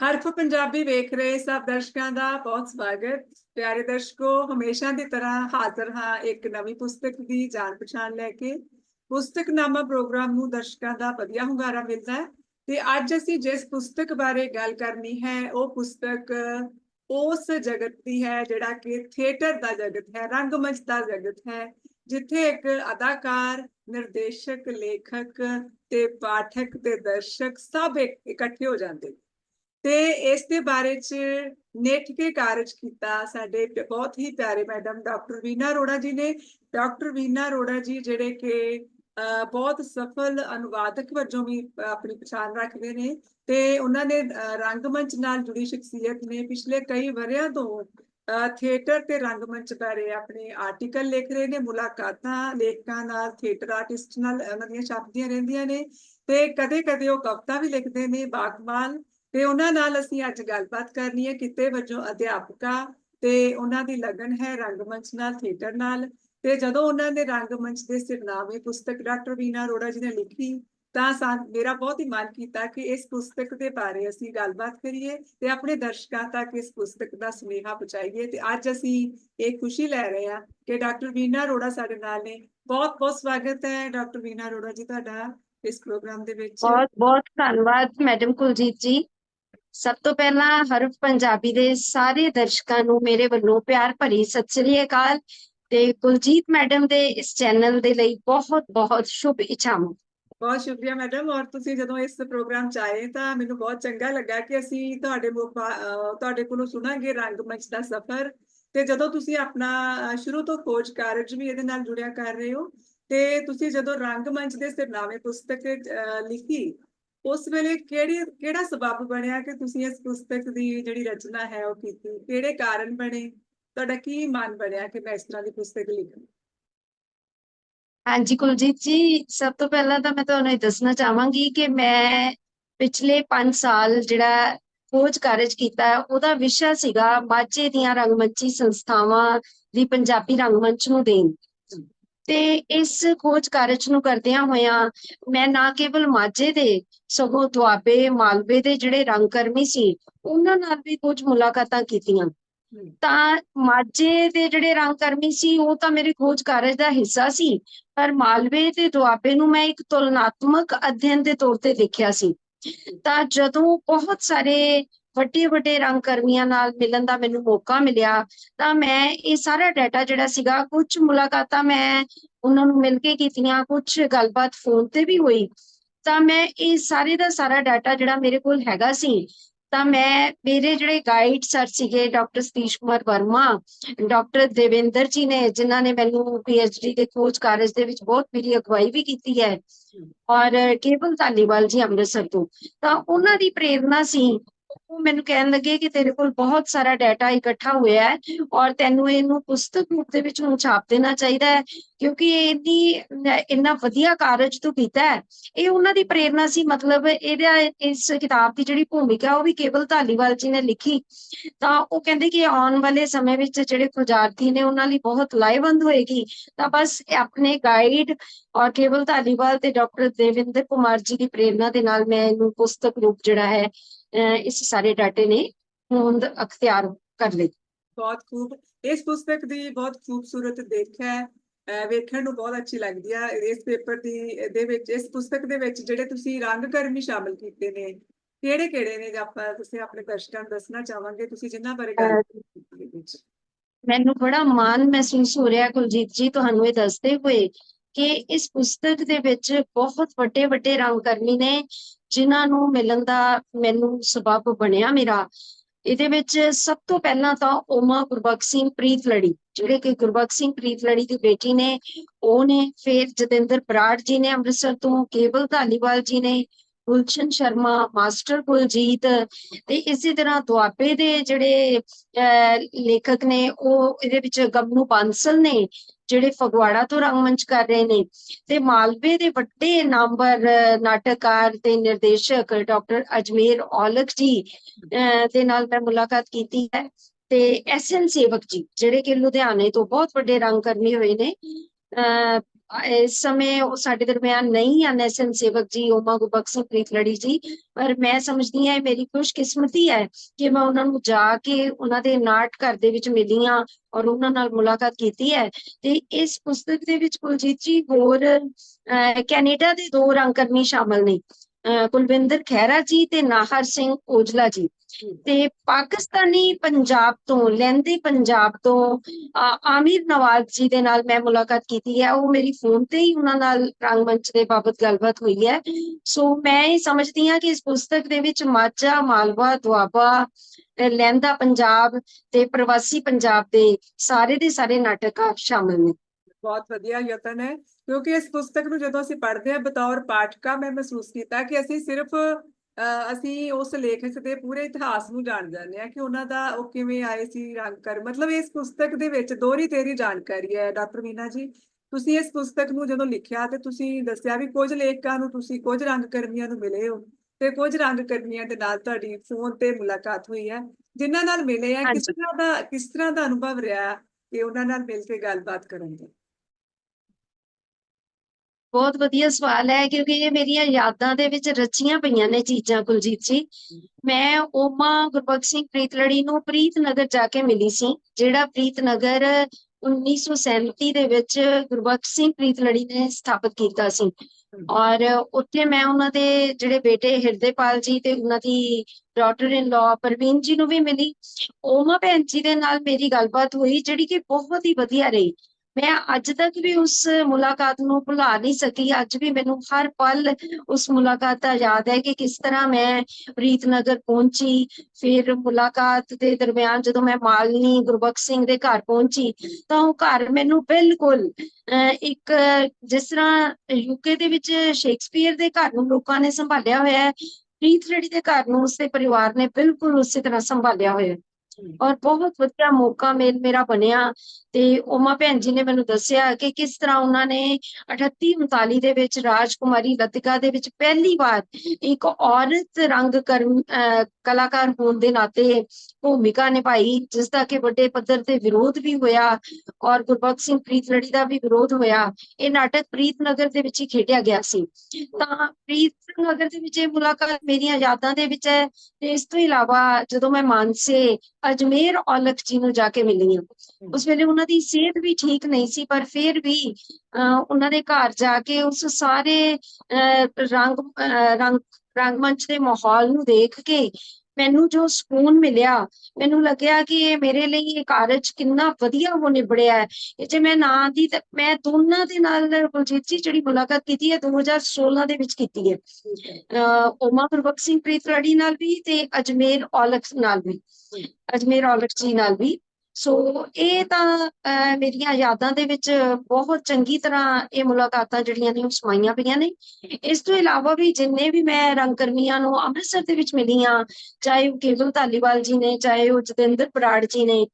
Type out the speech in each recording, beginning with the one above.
ਹਰਫ ਪੰਜਾਬੀ ਵੇਖ ਰਹੇ ਸਭ ਦਰਸ਼ਕਾਂ ਦਾ ਬਹੁਤ ਸਵਾਗਤ। ਪਿਆਰੇ ਦਰਸ਼ਕੋ, ਹਮੇਸ਼ਾ ਦੀ ਤਰ੍ਹਾਂ ਹਾਜ਼ਰ ਹਾਂ ਇੱਕ ਨਵੀਂ ਪੁਸਤਕ ਦੀ ਜਾਣ ਪਛਾਣ ਲੈ ਕੇ। ਪੁਸਤਕਨਾਮਾ ਪ੍ਰੋਗਰਾਮ ਨੂੰ ਦਰਸ਼ਕਾਂ ਦਾ ਵਧੀਆ ਹੁੰਗਾਰਾ ਮਿਲਦਾ ਹੈ ਤੇ ਅੱਜ ਅਸੀਂ ਜਿਸ ਪੁਸਤਕ ਬਾਰੇ ਗੱਲ ਕਰਨੀ ਹੈ, ਉਹ ਪੁਸਤਕ ਉਸ ਜਗਤ ਦੀ ਹੈ, ਜਿਹੜਾ ਕਿ ਥੀਏਟਰ ਦਾ ਜਗਤ ਹੈ, ਰੰਗਮੰਚ ਦਾ ਜਗਤ ਹੈ, ਜਿੱਥੇ ਇੱਕ ਅਦਾਕਾਰ, ਨਿਰਦੇਸ਼ਕ, ਲੇਖਕ ਤੇ ਪਾਠਕ ਤੇ ਦਰਸ਼ਕ ਸਭ ਇਕੱਠੇ ਹੋ ਜਾਂਦੇ ਤੇ ਇਸ ਦੇ ਬਾਰੇ ਚ ਨੇਠ ਕੇ ਕਾਰਜ ਕੀਤਾ ਸਾਡੇ ਬਹੁਤ ਹੀ ਪਿਆਰੇ ਮੈਡਮ ਡਾਕਟਰ ਵੀਨਾ ਅਰੋੜਾ ਜੀ ਨੇ। ਡਾਕਟਰ ਵੀਨਾ ਅਰੋੜਾ ਜੀ ਜਿਹੜੇ ਕਿ ਬਹੁਤ ਸਫਲ ਅਨੁਵਾਦਕ ਵਜੋਂ ਵੀ ਆਪਣੀ ਪਛਾਣ ਰੱਖਦੇ ਨੇ ਤੇ ਉਹਨਾਂ ਨੇ ਅਹ, ਰੰਗਮੰਚ ਨਾਲ ਜੁੜੀ ਸ਼ਖਸੀਅਤ ਨੇ। ਪਿਛਲੇ ਕਈ ਵਰਿਆਂ ਤੋਂ ਥੀਏਟਰ ਤੇ ਰੰਗਮੰਚ ਬਾਰੇ ਆਪਣੇ ਆਰਟੀਕਲ ਲਿਖ ਰਹੇ ਨੇ। ਮੁਲਾਕਾਤਾਂ ਲੇਖਕਾਂ ਨਾਲ ਥੀਏਟਰ ਆਰਟਿਸਟ ਨਾਲ ਉਹਨਾਂ ਦੀਆਂ ਛਾਪਦੀਆਂ ਰਹਿੰਦੀਆਂ ਨੇ ਤੇ ਕਦੇ-ਕਦੇ ਉਹ ਕਵਿਤਾ ਵੀ ਲਿਖਦੇ ਨੇ। ਬਾਕਮਾਲ ਤੇ ਉਹਨਾਂ ਨਾਲ ਅਸੀਂ ਅੱਜ ਗੱਲਬਾਤ ਕਰਨੀ ਹੈ ਕਿਤੇ ਵਜੋਂ ਅਧਿਆਪਕਾ ਤੇ ਉਹਨਾਂ ਦੀ ਲਗਨ ਹੈ ਰੰਗਮੰਚ ਨਾਲ, ਥੀਏਟਰ ਨਾਲ ਤੇ ਜਦੋਂ ਉਹਨਾਂ ਨੇ ਰੰਗਮੰਚ ਦੇ ਸਿਰਨਾਮੇ ਪੁਸਤਕ ਡਾਕਟਰ ਵੀਨਾ ਅਰੋੜਾ ਜੀ ਨੇ ਲਿਖੀ, ਤਾਂ ਮੇਰਾ ਬਹੁਤ ਹੀ ਮਨ ਕੀਤਾ ਕਿ ਇਸ ਪੁਸਤਕ ਦੇ ਬਾਰੇ ਅਸੀਂ ਗੱਲਬਾਤ ਕਰੀਏ ਤੇ ਆਪਣੇ ਦਰਸ਼ਕਾਂ ਤੱਕ ਇਸ ਪੁਸਤਕ ਦਾ ਸੁਨੇਹਾ ਪਹੁੰਚਾਈਏ ਤੇ ਅੱਜ ਅਸੀਂ ਇਹ ਖੁਸ਼ੀ ਲੈ ਰਹੇ ਹਾਂ ਕਿ ਡਾਕਟਰ ਵੀਨਾ ਅਰੋੜਾ ਸਾਡੇ ਨਾਲ ਨੇ। ਬਹੁਤ ਬਹੁਤ ਸਵਾਗਤ ਹੈ ਡਾਕਟਰ ਵੀਨਾ ਅਰੋੜਾ ਜੀ ਤੁਹਾਡਾ ਇਸ ਪ੍ਰੋਗਰਾਮ ਦੇ ਵਿੱਚ। ਬਹੁਤ ਬਹੁਤ ਧੰਨਵਾਦ ਮੈਡਮ ਕੁਲਜੀਤ ਜੀ। ਸਭ ਤੋਂ ਪਹਿਲਾਂ ਹਰਫ ਪੰਜਾਬੀ ਦੇ ਸਾਰੇ ਦਰਸ਼ਕਾਂ ਨੂੰ ਮੇਰੇ ਵੱਲੋਂ ਪਿਆਰ ਭਰੀ ਸਤਿ ਸ੍ਰੀ ਅਕਾਲ ਤੇ ਕੁਲਜੀਤ ਮੈਡਮ ਦੇ ਇਸ ਚੈਨਲ ਦੇ ਲਈ ਬਹੁਤ ਬਹੁਤ ਸ਼ੁਭ ਇੱਛਾਵਾਂ। ਬਹੁਤ ਸ਼ੁਕਰੀਆ ਮੈਡਮ, ਔਰ ਤੁਸੀਂ ਜਦੋਂ ਇਸ ਪ੍ਰੋਗਰਾਮ ਚ ਆਏ ਤਾਂ ਮੈਨੂੰ ਬਹੁਤ ਚੰਗਾ ਲੱਗਾ ਕਿ ਅਸੀਂ ਤੁਹਾਡੇ ਤੁਹਾਡੇ ਕੋਲੋਂ ਸੁਣਾਂਗੇ ਰੰਗਮੰਚ ਦਾ ਸਫ਼ਰ ਤੇ ਜਦੋਂ ਤੁਸੀਂ ਆਪਣਾ ਸ਼ੁਰੂ ਤੋਂ ਖੋਜ ਕਾਰਜ ਵੀ ਇਹਦੇ ਨਾਲ ਜੁੜਿਆ ਕਰ ਰਹੇ ਹੋ ਤੇ ਤੁਸੀਂ ਜਦੋਂ ਰੰਗਮੰਚ ਦੇ ਸਿਰਨਾਮੇ ਪੁਸਤਕ ਲਿਖੀ ਉਸ ਵੇਲੇ ਕਿਹੜੀ, ਕਿਹੜਾ ਸਬਬ ਬਣਿਆ ਕਿ ਤੁਸੀਂ ਇਸ ਪੁਸਤਕ ਦੀ ਜਿਹੜੀ ਰਚਨਾ ਹੈ ਉਹ ਕੀਤੀ? ਕਿਹੜੇ ਕਾਰਨ ਬਣੇ? ਤੁਹਾਡਾ ਕੀ ਮਨ ਬਣਿਆ ਕਿ ਮੈਂ ਇਸ ਤਰ੍ਹਾਂ ਦੀ ਪੁਸਤਕ ਲਿਖਾਂ? ਹਾਂਜੀ ਕੁਲਜੀਤ ਜੀ, ਸਭ ਤੋਂ ਪਹਿਲਾਂ ਤਾਂ ਮੈਂ ਤੁਹਾਨੂੰ ਇਹ ਦੱਸਣਾ ਚਾਹਾਂਗੀ ਕਿ ਮੈਂ ਪਿਛਲੇ 5 ਸਾਲ ਜਿਹੜਾ ਖੋਜ ਕਾਰਜ ਕੀਤਾ, ਉਹਦਾ ਵਿਸ਼ਾ ਸੀਗਾ ਮਾਝੇ ਦੀਆਂ ਰੰਗਮੰਚੀ ਸੰਸਥਾਵਾਂ ਦੀ ਪੰਜਾਬੀ ਰੰਗਮੰਚ ਨੂੰ ਦੇਣ। ਤੇ ਇਸ ਖੋਜ ਕਾਰਜ ਨੂੰ ਕਰਦਿਆਂ ਹੋਇਆਂ ਮੈਂ ਨਾ ਕੇਵਲ ਮਾਝੇ ਦੇ ਸਗੋਂ ਦੁਆਬੇ ਮਾਲਵੇ ਦੇ ਜਿਹੜੇ ਰੰਗਕਰਮੀ ਸੀ ਉਹਨਾਂ ਨਾਲ ਵੀ ਕੁਝ ਮੁਲਾਕਾਤਾਂ ਕੀਤੀਆਂ। ਤਾਂ ਮਾਝੇ ਦੇ ਜਿਹੜੇ ਰੰਗਕਰਮੀ ਸੀ ਉਹ ਤਾਂ ਮੇਰੇ ਖੋਜ ਕਾਰਜ ਦਾ ਹਿੱਸਾ ਸੀ ਪਰ ਮਾਲਵੇ ਤੇ ਦੁਆਬੇ ਨੂੰ ਮੈਂ ਇੱਕ ਤੁਲਨਾਤਮਕ ਅਧਿਐਨ ਦੇ ਤੌਰ ਤੇ ਦੇਖਿਆ ਸੀ। ਤਾਂ ਜਦੋਂ ਬਹੁਤ ਸਾਰੇ ਵੱਡੇ ਵੱਡੇ ਰੰਗ ਕਰਮੀਆਂ ਨਾਲ ਮਿਲਣ ਦਾ ਮੈਨੂੰ ਮੌਕਾ ਮਿਲਿਆ, ਤਾਂ ਮੈਂ ਇਹ ਸਾਰਾ ਡਾਟਾ ਜਿਹੜਾ ਸੀਗਾ ਕੁਝ ਮੁਲਾਕਾਤਾਂ ਮੈਂ ਉਹਨਾਂ ਨੂੰ ਮਿਲ ਕੇ ਕੀਤੀਆਂ ਕੁਝ ਗੱਲਬਾਤ ਫੋਨ ਤੇ ਵੀ ਹੋਈ, ਤਾਂ ਮੈਂ ਇਹ ਸਾਰੇ ਦਾ ਸਾਰਾ ਡਾਟਾ ਜਿਹੜਾ ਮੇਰੇ ਕੋਲ ਹੈਗਾ ਸੀ, ਤਾਂ ਮੈਂ ਮੇਰੇ ਜਿਹੜੇ ਗਾਈਡ ਸਰ ਸੀਗੇ ਡਾਕਟਰ ਸਤੀਸ਼ ਕੁਮਾਰ ਵਰਮਾ ਡਾਕਟਰ ਦੇਵਿੰਦਰ ਜੀ ਨੇ, ਜਿਨ੍ਹਾਂ ਨੇ ਮੈਨੂੰ ਪੀਐਚਡੀ ਦੇ ਖੋਜ ਕਾਰਜ ਦੇ ਵਿੱਚ ਬਹੁਤ ਮੇਰੀ ਅਗਵਾਈ ਵੀ ਕੀਤੀ ਹੈ, ਔਰ ਕੇਵਲ ਧਾਲੀਵਾਲ ਜੀ ਅੰਮ੍ਰਿਤਸਰ ਤੋਂ, ਤਾਂ ਉਹਨਾਂ ਦੀ ਪ੍ਰੇਰਣਾ ਸੀ ਉਹ ਮੈਨੂੰ ਕਹਿਣ ਲੱਗੇ ਕਿ ਤੇਰੇ ਕੋਲ ਬਹੁਤ ਸਾਰਾ ਡਾਟਾ ਇਕੱਠਾ ਹੋਇਆ ਹੈ ਔਰ ਤੈਨੂੰ ਇਹਨੂੰ ਪੁਸਤਕ ਰੂਪ ਦੇ ਵਿੱਚ ਹੁਣ ਛਾਪ ਦੇਣਾ ਚਾਹੀਦਾ ਹੈ, ਕਿਉਂਕਿ ਇਹ ਇੰਨਾ ਵਧੀਆ ਕਾਰਜ ਤੂੰ ਕੀਤਾ ਹੈ। ਇਹ ਉਹਨਾਂ ਦੀ ਪ੍ਰੇਰਣਾ ਸੀ, ਮਤਲਬ ਇਹਦਾ ਇਸ ਕਿਤਾਬ ਦੀ ਜਿਹੜੀ ਭੂਮਿਕਾ ਉਹ ਵੀ ਕੇਵਲ ਧਾਲੀਵਾਲ ਜੀ ਨੇ ਲਿਖੀ। ਤਾਂ ਉਹ ਕਹਿੰਦੇ ਕਿ ਆਉਣ ਵਾਲੇ ਸਮੇਂ ਵਿੱਚ ਜਿਹੜੇ ਖੋਜਾਰਥੀ ਨੇ, ਉਹਨਾਂ ਲਈ ਬਹੁਤ ਲਾਹੇਵੰਦ ਹੋਏਗੀ। ਤਾਂ ਬਸ ਆਪਣੇ ਗਾਈਡ ਔਰ ਕੇਵਲ ਧਾਲੀਵਾਲ ਤੇ ਡਾਕਟਰ ਦੇਵਿੰਦਰ ਕੁਮਾਰ ਜੀ ਦੀ ਪ੍ਰੇਰਣਾ ਦੇ ਨਾਲ ਮੈਂ ਇਹਨੂੰ ਪੁਸਤਕ ਰੂਪ ਜਿਹੜਾ ਹੈ ਇਸ ਸਾਰੇ ਡਾਟੇ ਨੇ ਹੋਂਦ ਅਖਤਿਆਰ ਕਰ ਲਈ ਬਹੁਤ ਖੂਬ। ਇਸ ਪੁਸਤਕ ਦੀ ਬਹੁਤ ਖੂਬਸੂਰਤ ਦੇਖ ਹੈ। ਵੇਖਣ ਨੂੰ ਬਹੁਤ ਅੱਛੀ ਲੱਗਦੀ ਆ। ਇਸ ਪੇਪਰ ਦੀ ਦੇ ਵਿੱਚ ਇਸ ਪੁਸਤਕ ਦੇ ਵਿੱਚ ਜਿਹੜੇ ਤੁਸੀਂ ਰੰਗਕਰਮੀ ਸ਼ਾਮਲ ਕੀਤੇ ਨੇ ਕਿਹੜੇ ਕਿਹੜੇ ਨੇ? ਜੇ ਆਪਾਂ ਤੁਸੀਂ ਆਪਣੇ ਦਰਸ਼ਕਾਂ ਨੂੰ ਦੱਸਣਾ ਚਾਹਾਂਗੇ ਤੁਸੀਂ ਜਿਨ੍ਹਾਂ ਬਾਰੇ ਗੱਲ ਕੀਤੀ ਵਿੱਚ? ਮੈਨੂੰ ਬੜਾ ਮਾਣ ਮਹਿਸੂਸ ਹੋ ਰਿਹਾ ਕੁਲਜੀਤ ਜੀ ਤੁਹਾਨੂੰ ਇਹ ਦੱਸਦੇ ਹੋਏ ਕਿ ਇਸ ਪੁਸਤਕ ਦੇ ਵਿੱਚ ਬਹੁਤ ਵੱਡੇ ਵੱਡੇ ਰੰਗਕਰਮੀ ਨੇ ਜਿਨ੍ਹਾਂ ਨੂੰ ਮਿਲਣ ਦਾ ਮੈਨੂੰ ਸਬਬ ਬਣਿਆ ਮੇਰਾ, ਇਹਦੇ ਵਿੱਚ ਸਭ ਤੋਂ ਪਹਿਲਾਂ ਤਾਂ ਓਮਾ ਗੁਰਬਖਸ਼ ਸਿੰਘ ਪ੍ਰੀਤ ਲੜੀ ਜਿਹੜੇ ਕਿ ਗੁਰਬਖਸ਼ ਸਿੰਘ ਪ੍ਰੀਤ ਲੜੀ ਦੀ ਬੇਟੀ ਨੇ, ਉਹ ਨੇ ਫਿਰ ਜਤਿੰਦਰ ਬਰਾੜ ਜੀ ਨੇ ਅੰਮ੍ਰਿਤਸਰ ਤੋਂ, ਕੇਵਲ ਧਾਲੀਵਾਲ ਜੀ ਨੇ, ਗੁਲਸ਼ਨ ਸ਼ਰਮਾ, ਮਾਸਟਰ ਕੁਲਜੀਤ ਤੇ ਇਸੇ ਤਰ੍ਹਾਂ ਦੁਆਬੇ ਦੇ ਜਿਹੜੇ, ਅਹ ਲੇਖਕ ਨੇ, ਉਹ ਇਹਦੇ ਵਿੱਚ ਗਮਨੂ ਬਾਂਸਲ ਨੇ ਜਿਹੜੇ ਫਗਵਾੜਾ ਤੋਂ ਰੰਗਮੰਚ ਕਰ ਰਹੇ ਨੇ। ਤੇ ਮਾਲਵੇ ਦੇ ਵੱਡੇ ਨਾਮਵਰ ਨਾਟਕਕਾਰ ਤੇ ਨਿਰਦੇਸ਼ਕ ਡਾਕਟਰ ਅਜਮੇਰ ਔਲਖ ਜੀ, ਅਹ, ਦੇ ਨਾਲ ਮੈਂ ਮੁਲਾਕਾਤ ਕੀਤੀ ਹੈ। ਤੇ ਐਸ ਐਨ ਸੇਵਕ ਜੀ, ਜਿਹੜੇ ਕਿ ਲੁਧਿਆਣੇ ਤੋਂ ਬਹੁਤ ਵੱਡੇ ਰੰਗਕਰਮੀ ਹੋਏ ਨੇ, ਅਹ ਇਸ ਸਮੇਂ ਉਹ ਸਾਡੇ ਦਰਮਿਆਨ ਨਹੀਂ ਹਨ। ਐਸਐਨ ਸੇਵਕ ਜੀ ਓਮਾ ਗੁਰਬਖਸ਼ ਪ੍ਰੀਤ ਲੜੀ ਜੀ। ਪਰ ਮੈਂ ਸਮਝਦੀ ਹਾਂ ਇਹ ਮੇਰੀ ਖੁਸ਼ਕਿਸਮਤੀ ਹੈ ਕਿ ਮੈਂ ਉਹਨਾਂ ਨੂੰ ਜਾ ਕੇ ਉਹਨਾਂ ਦੇ ਨਾਟ ਘਰ ਦੇ ਵਿੱਚ ਮਿਲੀ ਹਾਂ ਔਰ ਉਹਨਾਂ ਨਾਲ ਮੁਲਾਕਾਤ ਕੀਤੀ ਹੈ। ਤੇ ਇਸ ਪੁਸਤਕ ਦੇ ਵਿੱਚ ਕੁਲਜੀਤ ਜੀ ਹੋਰ ਅਹ, ਕੈਨੇਡਾ ਦੇ ਦੋ ਰੰਗਕਰਮੀ ਸ਼ਾਮਲ ਨੇ। ਕੁਲਵਿੰਦਰ ਖਹਿਰਾ ਜੀ ਤੇ ਨਾਹਰ ਸਿੰਘ ਓਜਲਾ ਜੀ। ਤੇ ਪਾਕਿਸਤਾਨੀ ਪੰਜਾਬ ਤੋਂ ਲਹਿੰਦੇ ਪੰਜਾਬ ਤੋਂ ਆਮਿਰ ਨਵਾਜ਼ ਜੀ ਦੇ ਨਾਲ ਮੈਂ ਮੁਲਾਕਾਤ ਕੀਤੀ ਹੈ। ਉਹ ਮੇਰੀ ਫੋਨ ਤੇ ਹੀ ਉਹਨਾਂ ਨਾਲ ਰੰਗਮੰਚ ਦੇ ਬਾਬਤ ਗੱਲਬਾਤ ਹੋਈ ਹੈ। ਸੋ ਮੈਂ ਇਹ ਸਮਝਦੀ ਹਾਂ ਕਿ ਇਸ ਪੁਸਤਕ ਦੇ ਵਿੱਚ ਮਾਝਾ ਮਾਲਵਾ ਦੁਆਬਾ ਅ, ਲਹਿੰਦਾ ਪੰਜਾਬ ਤੇ ਪ੍ਰਵਾਸੀ ਪੰਜਾਬ ਦੇ ਸਾਰੇ ਦੇ ਸਾਰੇ ਨਾਟਕ ਸ਼ਾਮਲ ਨੇ। ਬਹੁਤ ਵਧੀਆ ਯਤਨ ਹੈ। ਕਿਉਂਕਿ ਇਸ ਪੁਸਤਕ ਨੂੰ ਜਦੋਂ ਅਸੀਂ ਪੜ੍ਹਦੇ ਹਾਂ ਬਤੌਰ ਪਾਠਕਾ ਮੈਂ ਮਹਿਸੂਸ ਕੀਤਾ ਕਿ ਅਸੀਂ ਸਿਰਫ ਅਸੀਂ ਉਸ ਲੇਖਕ ਦੇ ਪੂਰੇ ਇਤਿਹਾਸ ਨੂੰ ਜਾਣ ਜਾਂਦੇ ਹਾਂ ਕਿ ਉਹਨਾਂ ਦਾ ਉਹ ਕਿਵੇਂ ਆਏ ਸੀ ਰੰਗਕਰ ਮਤਲਬ ਇਸ ਪੁਸਤਕ ਦੇ ਵਿੱਚ ਦੋਹਰੀ ਤੇਰੀ ਜਾਣਕਾਰੀ ਹੈ ਡਾਕਟਰ ਮੀਨਾ ਜੀ। ਤੁਸੀਂ ਇਸ ਪੁਸਤਕ ਨੂੰ ਜਦੋਂ ਲਿਖਿਆ ਤੇ ਤੁਸੀਂ ਦੱਸਿਆ ਵੀ ਕੁਝ ਲੇਖਕਾਂ ਨੂੰ ਤੁਸੀਂ ਕੁਝ ਰੰਗਕਰਮੀਆਂ ਨੂੰ ਮਿਲੇ ਹੋ ਤੇ ਕੁਝ ਰੰਗਕਰਮੀਆਂ ਦੇ ਨਾਲ ਤੁਹਾਡੀ ਫੋਨ ਤੇ ਮੁਲਾਕਾਤ ਹੋਈ ਹੈ ਜਿਨ੍ਹਾਂ ਨਾਲ ਮਿਲੇ ਆ ਕਿਸ। ਤਰ੍ਹਾਂ ਦਾ ਕਿਸ ਤਰ੍ਹਾਂ ਦਾ ਅਨੁਭਵ ਰਿਹਾ ਕਿ ਉਹਨਾਂ ਨਾਲ ਮਿਲ ਕੇ ਗੱਲਬਾਤ ਕਰਨ ਦਾ ਬਹੁਤ ਵਧੀਆ ਸਵਾਲ ਹੈ, ਕਿਉਂਕਿ ਇਹ ਮੇਰੀਆਂ ਯਾਦਾਂ ਦੇ ਵਿੱਚ ਰਚੀਆਂ ਪਈਆਂ ਨੇ ਚੀਜ਼ਾਂ, ਕੁਲਜੀਤ ਜੀ। ਮੈਂ ਓਮਾ ਗੁਰਬਖਸ਼ ਸਿੰਘ ਪ੍ਰੀਤਲੜੀ ਨੂੰ ਪ੍ਰੀਤ ਨਗਰ ਜਾ ਕੇ ਮਿਲੀ ਸੀ, ਜਿਹੜਾ ਪ੍ਰੀਤ ਪ੍ਰੀਤਨਗਰ 1937 ਦੇ ਵਿੱਚ ਗੁਰਬਖਸ਼ ਸਿੰਘ ਪ੍ਰੀਤਲੜੀ ਨੇ ਸਥਾਪਿਤ ਕੀਤਾ ਸੀ। ਔਰ ਉੱਥੇ ਮੈਂ ਉਹਨਾਂ ਦੇ ਜਿਹੜੇ ਬੇਟੇ ਹਿਰਦੇਪਾਲ ਜੀ ਤੇ ਉਹਨਾਂ ਦੀ ਡਾਟਰ ਇਨ ਲਾ ਪ੍ਰਵੀਨ ਜੀ ਨੂੰ ਵੀ ਮਿਲੀ। ਓਮਾ ਭੈਣ ਜੀ ਦੇ ਨਾਲ ਮੇਰੀ ਗੱਲਬਾਤ ਹੋਈ, ਜਿਹੜੀ ਕਿ ਬਹੁਤ ਹੀ ਵਧੀਆ ਰਹੀ। ਮੈਂ ਅੱਜ ਤੱਕ ਵੀ ਉਸ ਮੁਲਾਕਾਤ ਨੂੰ ਭੁਲਾ ਨਹੀਂ ਸਕੀ। ਅੱਜ ਵੀ ਮੈਨੂੰ ਹਰ ਪਲ ਉਸ ਮੁਲਾਕਾਤ ਦਾ ਯਾਦ ਹੈ ਕਿ ਕਿਸ ਤਰ੍ਹਾਂ ਮੈਂ ਪ੍ਰੀਤਨਗਰ ਪਹੁੰਚੀ। ਫਿਰ ਮੁਲਾਕਾਤ ਦੇ ਦਰਮਿਆਨ ਜਦੋਂ ਮੈਂ ਮਾਲਨੀ ਗੁਰਬਖਸ਼ ਸਿੰਘ ਦੇ ਘਰ ਪਹੁੰਚੀ ਤਾਂ ਉਹ ਘਰ ਮੈਨੂੰ ਬਿਲਕੁਲ ਅਹ, ਇੱਕ ਜਿਸ ਤਰ੍ਹਾਂ ਯੂਕੇ ਦੇ ਵਿੱਚ ਸ਼ੇਕਸਪੀਅਰ ਦੇ ਘਰ ਨੂੰ ਲੋਕਾਂ ਨੇ ਸੰਭਾਲਿਆ ਹੋਇਆ ਹੈ ਪ੍ਰੀਤ ਰੇੜੀ ਦੇ ਘਰ ਨੂੰ ਉਸਦੇ ਪਰਿਵਾਰ ਨੇ ਬਿਲਕੁਲ ਉਸੇ ਤਰ੍ਹਾਂ ਸੰਭਾਲਿਆ ਹੋਇਆ ਹੈ। ਔਰ ਬਹੁਤ ਵਧੀਆ ਮੌਕਾ ਮੇਲ ਮੇਰਾ ਬਣਿਆ ਤੇ ਉਮਾ ਭੈਣ ਜੀ ਨੇ ਮੈਨੂੰ ਦੱਸਿਆ ਕਿ ਕਿਸ ਤਰ੍ਹਾਂ ਉਹਨਾਂ ਨੇ 38 39 ਦੇ ਵਿੱਚ ਰਾਜਕੁਮਾਰੀ ਲਤਿਕਾ ਦੇ ਵਿੱਚ ਪਹਿਲੀ ਵਾਰ ਇੱਕ ਔਰਤ ਰੰਗ ਕਲਾਕਾਰ ਹੋਣ ਦੇ ਨਾਤੇ ਭੂਮਿਕਾ ਨਿਭਾਈ, ਜਿਸ ਦਾ ਕਿ ਵੱਡੇ ਪੱਧਰ ਤੇ ਵਿਰੋਧ ਵੀ ਹੋਇਆ ਔਰ ਗੁਰਬਖਸ਼ ਸਿੰਘ ਪ੍ਰੀਤ ਲੜੀ ਦਾ ਵੀ ਵਿਰੋਧ ਹੋਇਆ। ਇਹ ਨਾਟਕ ਪ੍ਰੀਤ ਨਗਰ ਦੇ ਵਿੱਚ ਹੀ ਖੇਡਿਆ ਗਿਆ ਸੀ। ਤਾਂ ਪ੍ਰੀਤ ਨਗਰ ਦੇ ਵਿੱਚ ਇਹ ਮੁਲਾਕਾਤ ਮੇਰੀਆਂ ਯਾਦਾਂ ਦੇ ਵਿੱਚ ਹੈ ਤੇ ਇਸ ਤੋਂ ਇਲਾਵਾ ਜਦੋਂ ਮੈਂ ਮਾਨਸੇ ਅਜਮੇਰ ਔਲਖ ਜੀ ਨੂੰ ਜਾ ਕੇ ਮਿਲੀ ਹਾਂ। ਉਸ ਵੇਲੇ ਉਹਨਾਂ ਦੀ ਸਿਹਤ ਵੀ ਠੀਕ ਨਹੀਂ ਸੀ ਪਰ ਫਿਰ ਵੀ ਉਹਨਾਂ ਦੇ ਘਰ ਜਾ ਕੇ ਉਸ ਸਾਰੇ ਰੰਗ ਰੰਗ ਰੰਗਮੰਚ ਦੇ ਮਾਹੌਲ ਨੂੰ ਦੇਖ ਕੇ ਮੈਨੂੰ ਜੋ ਸਕੂਨ ਮਿਲਿਆ ਮੈਨੂੰ ਲੱਗਿਆ ਕਿ ਇਹ ਮੇਰੇ ਲਈ ਇਹ ਕਾਰਜ ਕਿੰਨਾ ਵਧੀਆ ਹੋ ਨਿਬੜਿਆ ਹੈ। ਕਿ ਜੇ ਮੈਂ ਨਾ ਦੀ ਤਾਂ ਮੈਂ ਦੋਨਾਂ ਦੇ ਨਾਲ ਬਲਜੀਤ ਜੀ ਜਿਹੜੀ ਮੁਲਾਕਾਤ ਕੀਤੀ ਹੈ 2016 ਦੇ ਵਿੱਚ ਕੀਤੀ ਹੈ। ਅਹ, ਓਮਾ ਗੁਰਬਖਸ਼ ਸਿੰਘ ਪ੍ਰੀਤਲੜੀ ਨਾਲ ਵੀ ਤੇ ਅਜਮੇਰ ਔਲਖ ਨਾਲ ਵੀ। ਅਜਮੇਰ ਔਲਖ ਜੀ ਨਾਲ ਵੀ। ਸੋ ਇਹ ਤਾਂ ਮੇਰੀਆਂ ਯਾਦਾਂ ਦੇ ਵਿੱਚ ਬਹੁਤ ਚੰਗੀ ਤਰ੍ਹਾਂ ਇਹ ਮੁਲਾਕਾਤਾਂ ਜਿਹੜੀਆਂ ਨੇ ਉਹ ਸਮਾਈਆਂ ਪਈਆਂ ਨੇ। ਇਸ ਤੋਂ ਇਲਾਵਾ ਵੀ ਜਿੰਨੇ ਵੀ ਮੈਂ ਰੰਗਕਰਮੀਆਂ ਨੂੰ ਅੰਮ੍ਰਿਤਸਰ ਦੇ ਵਿੱਚ ਮਿਲੀ ਹਾਂ, ਚਾਹੇ ਉਹ ਕੇਵਲ ਧਾਲੀਵਾਲ ਜੀ ਨੇ, ਚਾਹੇ ਉਹ ਜਤਿੰਦਰ ਬਰਾੜ ਜੀ ਨੇ,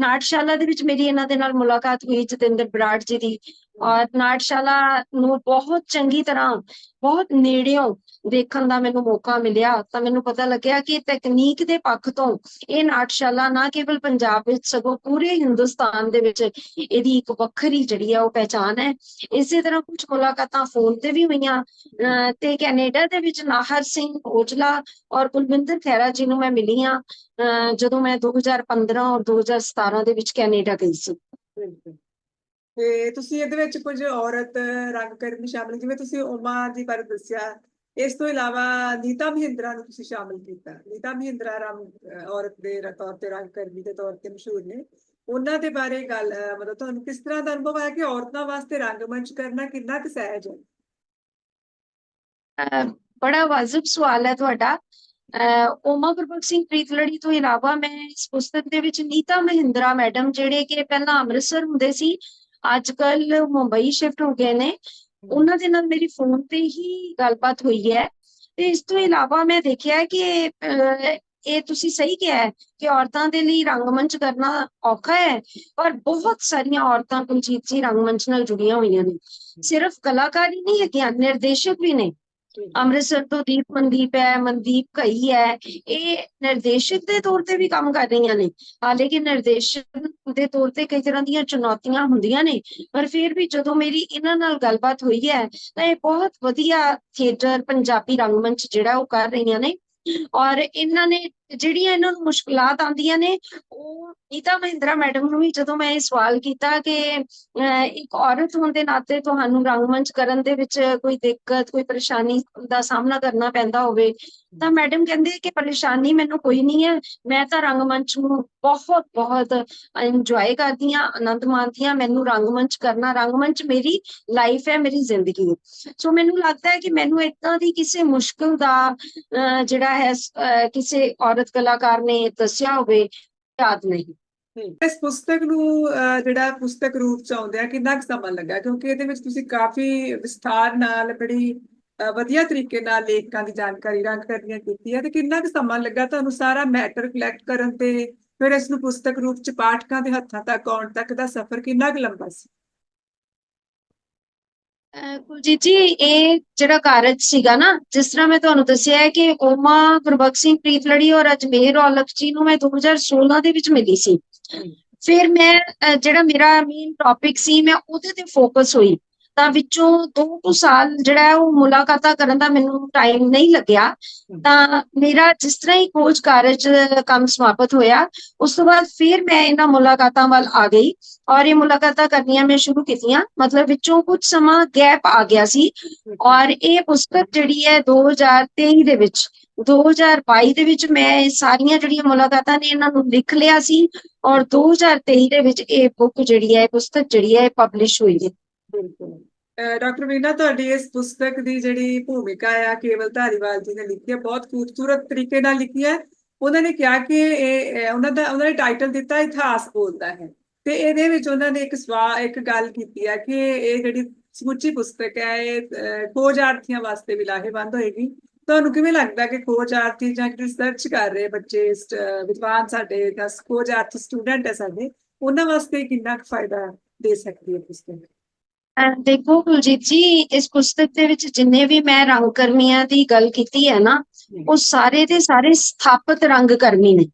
ਨਾਟਸ਼ਾਲਾ ਦੇ ਵਿੱਚ ਮੇਰੀ ਇਹਨਾਂ ਦੇ ਨਾਲ ਮੁਲਾਕਾਤ ਹੋਈ ਜਤਿੰਦਰ ਬਰਾੜ ਜੀ ਦੀ। ਔਰ ਨਾਟਸ਼ਾਲਾ ਨੂੰ ਬਹੁਤ ਚੰਗੀ ਤਰ੍ਹਾਂ ਬਹੁਤ ਨੇੜਿਓਂ ਦੇਖਣ ਦਾ ਮੈਨੂੰ ਮੌਕਾ ਮਿਲਿਆ। ਤਾਂ ਮੈਨੂੰ ਪਤਾ ਲੱਗਿਆ ਕਿ ਤਕਨੀਕ ਦੇ ਪੱਖ ਤੋਂ ਇਹ ਨਾਟਸ਼ਾਲਾ ਨਾ ਕੇਵਲ ਪੰਜਾਬ ਵਿੱਚ ਸਗੋਂ ਪੂਰੇ ਹਿੰਦੁਸਤਾਨ ਦੇ ਵਿੱਚ ਇਹਦੀ ਇੱਕ ਵੱਖਰੀ ਜਿਹੜੀ ਆ ਉਹ ਪਹਿਚਾਨ ਹੈ। ਇਸੇ ਤਰ੍ਹਾਂ ਕੁਝ ਮੁਲਾਕਾਤਾਂ ਫੋਨ ਤੇ ਵੀ ਹੋਈਆਂ ਤੇ ਕੈਨੇਡਾ ਦੇ ਵਿੱਚ ਨਾਹਰ ਸਿੰਘ ਓਜਲਾ ਔਰ ਕੁਲਵਿੰਦਰ ਖਹਿਰਾ ਜੀ ਨੂੰ ਮੈਂ ਮਿਲੀ ਹਾਂ ਅਹ ਜਦੋਂ ਮੈਂ 2015 ਔਰ 2017 ਦੇ ਵਿੱਚ ਕੈਨੇਡਾ ਗਈ ਸੀ। ਬਿਲਕੁਲ। ਤੇ ਤੁਸੀਂ ਇਹਦੇ ਵਿੱਚ ਕੁਝ ਔਰਤ ਰੰਗਕਰਮੀ ਸ਼ਾਮਲ, ਜਿਵੇਂ ਤੁਸੀਂ ਉਮਾ ਜੀ ਬਾਰੇ ਦੱਸਿਆ, ਇਸ ਤੋਂ ਇਲਾਵਾ ਨੀਤਾ ਮਹਿੰਦਰਾ ਨੂੰ ਤੁਸੀਂ ਸ਼ਾਮਲ ਕੀਤਾ। ਨੀਤਾ ਮਹਿੰਦਰਾ ਰੰਗ ਔਰਤ ਦੇ ਤੌਰ ਤੇ ਰੰਗਕਰਮੀ ਦੇ ਤੌਰ ਤੇ ਮਸ਼ਹੂਰ ਨੇ। ਉਹਨਾਂ ਦੇ ਬਾਰੇ ਗੱਲ ਮਤਲਬ ਤੁਹਾਨੂੰ ਕਿਸ ਤਰ੍ਹਾਂ ਦਾ ਅਨੁਭਵ ਆਇਆ ਕਿ ਔਰਤਾਂ ਵਾਸਤੇ ਰੰਗਮੰਚ ਕਰਨਾ ਕਿੰਨਾ ਕੁ ਸਹਿਜ ਹੈ? ਬੜਾ ਵਾਜਬ ਸਵਾਲ ਹੈ ਤੁਹਾਡਾ। ਅਹ ਓਮਾ ਸਿੰਘ ਪ੍ਰੀਤਲੜੀ ਤੋਂ ਇਲਾਵਾ ਮੈਂ ਇਸ ਪੁਸਤਕ ਦੇ ਵਿੱਚ ਨੀਤਾ ਮਹਿੰਦਰਾ ਮੈਡਮ, ਜਿਹੜੇ ਕਿ ਪਹਿਲਾਂ ਅੰਮ੍ਰਿਤਸਰ ਹੁੰਦੇ ਸੀ ਅੱਜ ਕੱਲ ਮੁੰਬਈ ਸ਼ਿਫਟ ਹੋ ਗਏ ਨੇ। ਉਹਨਾਂ ਦੇ ਨਾਲ ਮੇਰੀ ਫੋਨ ਤੇ ਹੀ ਗੱਲਬਾਤ ਹੋਈ ਹੈ। ਤੇ ਇਸ ਤੋਂ ਇਲਾਵਾ ਮੈਂ ਦੇਖਿਆ ਕਿ ਇਹ ਤੁਸੀਂ ਸਹੀ ਕਿਹਾ ਹੈ ਕਿ ਔਰਤਾਂ ਦੇ ਲਈ ਰੰਗਮੰਚ ਕਰਨਾ ਔਖਾ ਹੈ ਪਰ ਬਹੁਤ ਸਾਰੀਆਂ ਔਰਤਾਂ ਕੁਲਜੀਤ ਜੀ ਰੰਗਮੰਚ ਨਾਲ ਜੁੜੀਆਂ ਹੋਈਆਂ ਨੇ। ਸਿਰਫ ਕਲਾਕਾਰ ਹੀ ਨਹੀਂ ਹੈਗੀਆਂ ਨਿਰਦੇਸ਼ਕ ਵੀ ਨੇ। ਅੰਮ੍ਰਿਤਸਰ ਤੋਂ ਦੀਪ ਮਨਦੀਪ ਹੈ, ਮਨਦੀਪ ਘਈ ਹੈ। ਇਹ ਨਿਰਦੇਸ਼ਕ ਦੇ ਤੌਰ ਤੇ ਵੀ ਕੰਮ ਕਰ ਰਹੀਆਂ ਨੇ। ਹਾਲਾਂਕਿ ਨਿਰਦੇਸ਼ਕ ਦੇ ਤੌਰ ਤੇ ਕਈ ਤਰ੍ਹਾਂ ਦੀਆਂ ਚੁਣੌਤੀਆਂ ਹੁੰਦੀਆਂ ਨੇ। ਪਰ ਫਿਰ ਵੀ ਜਦੋਂ ਮੇਰੀ ਇਹਨਾਂ ਨਾਲ ਗੱਲਬਾਤ ਹੋਈ ਹੈ, ਤਾਂ ਇਹ ਬਹੁਤ ਵਧੀਆ ਥੀਏਟਰ ਪੰਜਾਬੀ ਰੰਗਮੰਚ ਜਿਹੜਾ ਉਹ ਕਰ ਰਹੀਆਂ ਨੇ। ਔਰ ਇਹਨਾਂ ਨੇ ਜਿਹੜੀਆਂ ਇਹਨਾਂ ਨੂੰ ਮੁਸ਼ਕਲਾਤ ਆਉਂਦੀਆਂ ਨੇ, ਉਹ ਨੀਤਾ ਮਹਿੰਦਰਾ ਮੈਡਮ ਨੂੰ ਵੀ ਜਦੋਂ ਮੈਂ ਇਹ ਸਵਾਲ ਕੀਤਾ ਕਿ ਇੱਕ ਔਰਤ ਹੋਣ ਦੇ ਨਾਤੇ ਤੁਹਾਨੂੰ ਰੰਗਮੰਚ ਕਰਨ ਦੇ ਵਿੱਚ ਕੋਈ ਦਿੱਕਤ, ਕੋਈ ਪਰੇਸ਼ਾਨੀ ਦਾ ਸਾਹਮਣਾ ਕਰਨਾ ਪੈਂਦਾ ਹੋਵੇ, ਤਾਂ ਮੈਡਮ ਕਹਿੰਦੇ ਕਿ ਪਰੇਸ਼ਾਨੀ ਮੈਨੂੰ ਕੋਈ ਨਹੀਂ ਹੈ, ਮੈਂ ਤਾਂ ਰੰਗਮੰਚ ਨੂੰ ਬਹੁਤ ਬਹੁਤ ਇੰਜੋਏ ਕਰਦੀ ਹਾਂ, ਆਨੰਦ ਮਾਣਦੀ ਹਾਂ, ਮੈਨੂੰ ਰੰਗਮੰਚ ਕਰਨਾ ਰੰਗਮੰਚ ਮੇਰੀ ਲਾਈਫ ਹੈ, ਮੇਰੀ ਜ਼ਿੰਦਗੀ ਸੋ ਮੈਨੂੰ ਲੱਗਦਾ ਹੈ ਕਿ ਮੈਨੂੰ ਏਦਾਂ ਦੀ ਕਿਸੇ ਮੁਸ਼ਕਲ ਦਾ, ਅਹ, ਜਿਹੜਾ ਹੈ, ਅਹ, ਕਿਸੇ ਔਰਤ ਕਲਾਕਾਰ ਨੇ ਦੱਸਿਆ ਹੋਵੇ, ਯਾਦ ਨਹੀਂ। ਇਸ ਪੁਸਤਕ ਨੂੰ ਜਿਹੜਾ ਪੁਸਤਕ ਰੂਪ ਚ ਆਉਂਦਿਆਂ ਕਿੰਨਾ ਕੁ ਸਮਾਂ ਲੱਗਾ? ਕਿਉਂਕਿ ਇਹਦੇ ਵਿੱਚ ਤੁਸੀਂ ਕਾਫੀ ਵਿਸਥਾਰ ਨਾਲ, ਬੜੀ ਵਧੀਆ ਤਰੀਕੇ ਨਾਲ ਲੇਖਕਾਂ ਦੀ ਜਾਣਕਾਰੀ ਰੰਗ ਕਰਨੀਆਂ ਕੀਤੀ ਹੈ ਤੇ ਕਿੰਨਾ ਕੁ ਸਮਾਂ ਲੱਗਾ ਤੁਹਾਨੂੰ ਸਾਰਾ ਮੈਟਰ ਕਲੈਕਟ ਕਰਨ ਤੇ? ਫਿਰ ਇਸ ਨੂੰ ਪੁਸਤਕ ਰੂਪ ਚ ਪਾਠਕਾਂ ਦੇ ਹੱਥਾਂ ਤੱਕ ਆਉਣ ਤੱਕ ਦਾ ਸਫ਼ਰ ਕਿੰਨਾ ਕੁ ਲੰਬਾ ਸੀ? ਕੁਲਜੀਤ ਜੀ ਇਹ ਜਿਹੜਾ ਕਾਰਜ ਸੀਗਾ ਨਾ ਜਿਸ ਤਰ੍ਹਾਂ ਮੈਂ ਤੁਹਾਨੂੰ ਦੱਸਿਆ ਹੈ ਕਿ ਓਮਾ ਗੁਰਬਖਸ਼ ਸਿੰਘ ਪ੍ਰੀਤਲੜੀ ਔਰ ਅਜਮੇਰ ਔਲਖ ਜੀ ਨੂੰ ਮੈਂ 2016 ਦੇ ਵਿੱਚ ਮਿਲੀ ਸੀ। ਫਿਰ ਮੈਂ ਜਿਹੜਾ ਮੇਰਾ ਮੇਨ ਟੌਪਿਕ ਸੀ ਮੈਂ ਉਹਦੇ ਤੇ ਫੋਕਸ ਹੋਈ। ਤਾਂ ਵਿੱਚੋਂ ਦੋ ਕੁ ਸਾਲ ਜਿਹੜਾ ਉਹ ਮੁਲਾਕਾਤਾਂ ਕਰਨ ਦਾ ਮੈਨੂੰ ਟਾਈਮ ਨਹੀਂ ਲੱਗਿਆ। ਤਾਂ ਮੇਰਾ ਜਿਸ ਤਰ੍ਹਾਂ ਹੀ ਖੋਜ ਕਾਰਜ ਕੰਮ ਸਮਾਪਤ ਹੋਇਆ ਉਸ ਤੋਂ ਬਾਅਦ ਫਿਰ ਮੈਂ ਇਹਨਾਂ ਮੁਲਾਕਾਤਾਂ ਵੱਲ ਆ ਗਈ ਔਰ ਇਹ ਮੁਲਾਕਾਤਾਂ ਕਰਨੀਆਂ ਮੈਂ ਸ਼ੁਰੂ ਕੀਤੀਆਂ। ਮਤਲਬ ਵਿੱਚੋਂ ਕੁਝ ਸਮਾਂ ਗੈਪ ਆ ਗਿਆ ਸੀ ਔਰ ਇਹ ਪੁਸਤਕ ਜਿਹੜੀ ਹੈ 2023 ਦੇ ਵਿੱਚ 2022 ਦੇ ਵਿੱਚ ਮੈਂ ਇਹ ਸਾਰੀਆਂ ਜਿਹੜੀਆਂ ਮੁਲਾਕਾਤਾਂ ਨੇ ਇਹਨਾਂ ਨੂੰ ਲਿਖ ਲਿਆ ਸੀ ਔਰ 2023 ਦੇ ਵਿੱਚ ਇਹ ਬੁੱਕ ਜਿਹੜੀ ਹੈ ਪੁਸਤਕ ਜਿਹੜੀ ਹੈ ਪਬਲਿਸ਼ ਹੋਈ ਹੈ। ਡਾਕਟਰ ਵੀਨਾ ਤੁਹਾਡੀ ਇਸ ਪੁਸਤਕ ਦੀ ਜਿਹੜੀ ਭੂਮਿਕਾ ਆ ਕੇਵਲ ਧਾਰੀਵਾਲ ਜੀ ਨੇ ਲਿਖੀ ਹੈ ਬਹੁਤ ਖੂਬਸੂਰਤ ਤਰੀਕੇ ਨਾਲ ਲਿਖੀ ਹੈ। ਉਹਨਾਂ ਨੇ ਕਿਹਾ ਕਿ ਇਹ ਉਹਨਾਂ ਦਾ ਉਹਨਾਂ ਨੇ ਟਾਈਟਲ ਦਿੱਤਾ ਇਤਿਹਾਸ ਬੋਲਦਾ ਹੈ। ਤੇ ਇਹਦੇ ਵਿੱਚ ਉਹਨਾਂ ਨੇ ਇੱਕ ਸਵਾ ਇੱਕ ਗੱਲ ਕੀਤੀ ਹੈ ਕਿ ਇਹ ਜਿਹੜੀ ਸਮੁੱਚੀ ਪੁਸਤਕ ਹੈ ਇਹ ਅਹ, ਖੋਜਾਰਥੀਆਂ ਵਾਸਤੇ ਵੀ ਲਾਹੇਵੰਦ ਹੋਏਗੀ। ਤੁਹਾਨੂੰ ਕਿਵੇਂ ਲੱਗਦਾ ਕਿ ਖੋਜਾਰਥੀ ਜਾਂ ਰਿਸਰਚ ਕਰ ਰਹੇ ਬੱਚੇ ਵਿਦਵਾਨ ਸਾਡੇ ਜਾਂ ਖੋਜਾਰਥੀ ਸਟੂਡੈਂਟ ਹੈ ਸਾਡੇ ਉਹਨਾਂ ਵਾਸਤੇ ਕਿੰਨਾ ਕੁ ਫਾਇਦਾ ਦੇ ਸਕਦੀ ਹੈ ਪੁਸਤਕ? ਅਹ ਦੇਖੋ ਕੁਲਜੀਤ ਜੀ, ਇਸ ਪੁਸਤਕ ਦੇ ਵਿੱਚ ਜਿੰਨੇ ਵੀ ਮੈਂ ਰੰਗ ਕਰਮੀਆਂ ਦੀ ਗੱਲ ਕੀਤੀ ਹੈ ਨਾ, ਉਹ ਸਾਰੇ ਦੇ ਸਾਰੇ ਸਥਾਪਿਤ ਰੰਗ ਕਰਮੀ ਨੇ।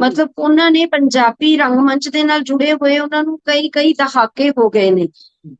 ਮਤਲਬ ਉਹਨਾਂ ਨੇ ਪੰਜਾਬੀ ਰੰਗ ਮੰਚ ਦੇ ਨਾਲ ਜੁੜੇ ਹੋਏ ਉਹਨਾਂ ਨੂੰ ਕਈ ਕਈ ਦਹਾਕੇ ਹੋ ਗਏ ਨੇ।